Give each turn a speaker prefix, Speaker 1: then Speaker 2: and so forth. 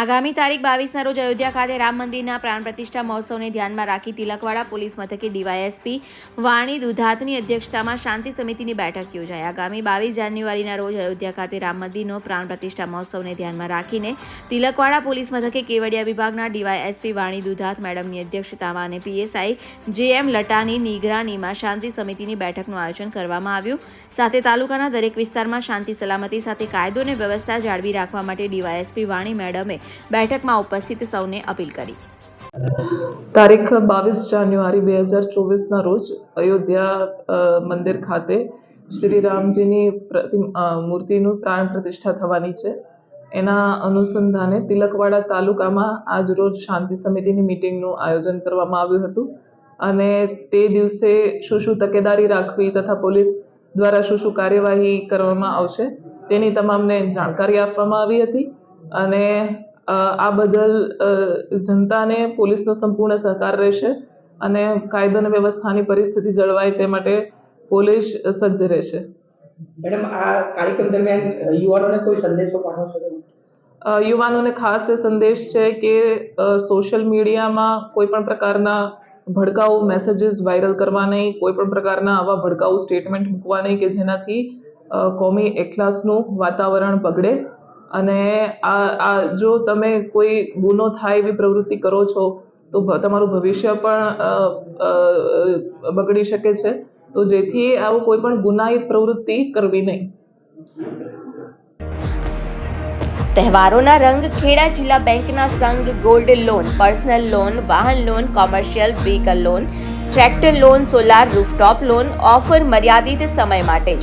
Speaker 1: આગામી તારીખ બાવીસના રોજ અયોધ્યા ખાતે રામ મંદિરના પ્રાણ પ્રતિષ્ઠા મહોત્સવને ધ્યાનમાં રાખી તિલકવાડા પોલીસ મથકે ડીવાયએસપી વાણી દુધાતની અધ્યક્ષતામાં શાંતિ સમિતિની બેઠક યોજાઈ. આગામી બાવીસ જાન્યુઆરીના રોજ અયોધ્યા ખાતે રામ મંદિરનો પ્રાણ પ્રતિષ્ઠા મહોત્સવને ધ્યાનમાં રાખીને તિલકવાડા પોલીસ મથકે કેવડિયા વિભાગના ડીવાયએસપી વાણી દુધાત મેડમની અધ્યક્ષતામાં અને પીએસઆઈ જે એમ લટાની નિગરાનીમાં શાંતિ સમિતિની બેઠકનું આયોજન કરવામાં આવ્યું. સાથે તાલુકાના દરેક વિસ્તારમાં શાંતિ સલામતી સાથે કાયદો અને વ્યવસ્થા જાળવી રાખવા માટે ડીવાયએસપી વાણી મેડમે બેઠકમાં ઉપસ્થિત સૌને અપીલ કરી.
Speaker 2: તારીખ બાવીસ જાન્યુઆરી બે હજાર ચોવીસના રોજ અયોધ્યા મંદિર ખાતે શ્રી રામજીની મૂર્તિનું પ્રાણ પ્રતિષ્ઠા થવાની છે. એના અનુસંધાને તિલકવાડા તાલુકામાં આજ રોજ શાંતિ સમિતિની મિટિંગનું આયોજન કરવામાં આવ્યું હતું અને તે દિવસે શું શું તકેદારી રાખવી તથા પોલીસ દ્વારા શું શું કાર્યવાહી કરવામાં આવશે તેની તમામને જાણકારી આપવામાં આવી હતી અને આ બદલ જનતાને પોલીસનો સંપૂર્ણ સહકાર રહેશે અને કાયદો અને વ્યવસ્થાની પરિસ્થિતિ જળવાય તે માટે પોલીસ સજ્જ રહેશે.
Speaker 3: મેડમ આ કાર્યક્રમ દરમિયાન યુવાનોને કોઈ સંદેશો પાઠવશો
Speaker 2: યુવાનોને ખાસ એ સંદેશ છે કે સોશિયલ મીડિયામાં કોઈ પણ પ્રકારના ભડકાઉ મેસેજીસ વાયરલ કરવા નહીં કોઈ પણ પ્રકારના આવા ભડકાઉ સ્ટેટમેન્ટ મૂકવા નહીં કે જેનાથી કોમી એકલાસનું વાતાવરણ બગડે. અને આ આ જો તમે કોઈ ગુનો થાય એવી પ્રવૃત્તિ કરો છો, તો તમારું ભવિષ્ય પણ બગડી શકે છે. તો જેથી આવું કોઈ પણ ગુનાહિત પ્રવૃત્તિ કરવી નહીં.
Speaker 1: તહેવારોના રંગ ખેડા જિલ્લા બેંકના સંઘ ગોલ્ડ લોન, પર્સનલ લોન, વાહન loan, commercial vehicle loan, tractor loan, solar rooftop loan, offer મર્યાદિત સમય માટે જ.